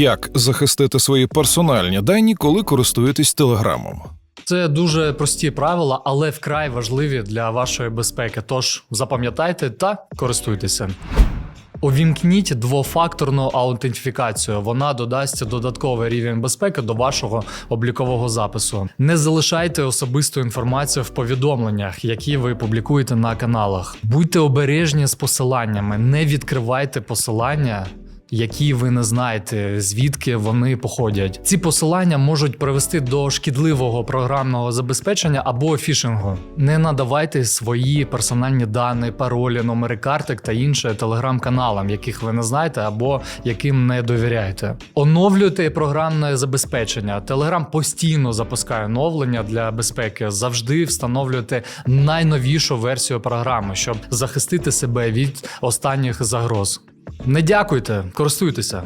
Як захистити свої персональні дані, коли користуєтесь телеграмом? Це дуже прості правила, але вкрай важливі для вашої безпеки. Тож запам'ятайте та користуйтеся. Увімкніть двофакторну аутентифікацію. Вона додасть додатковий рівень безпеки до вашого облікового запису. Не залишайте особисту інформацію в повідомленнях, які ви публікуєте на каналах. Будьте обережні з посиланнями, не відкривайте посилання. Які ви не знаєте, звідки вони походять. Ці посилання можуть привести до шкідливого програмного забезпечення або фішингу. Не надавайте свої персональні дані, паролі, номери карток та інше телеграм-каналам, яких ви не знаєте або яким не довіряєте. Оновлюйте програмне забезпечення. Телеграм постійно запускає оновлення для безпеки. Завжди встановлюйте найновішу версію програми, щоб захистити себе від останніх загроз. Не дякуйте, користуйтеся.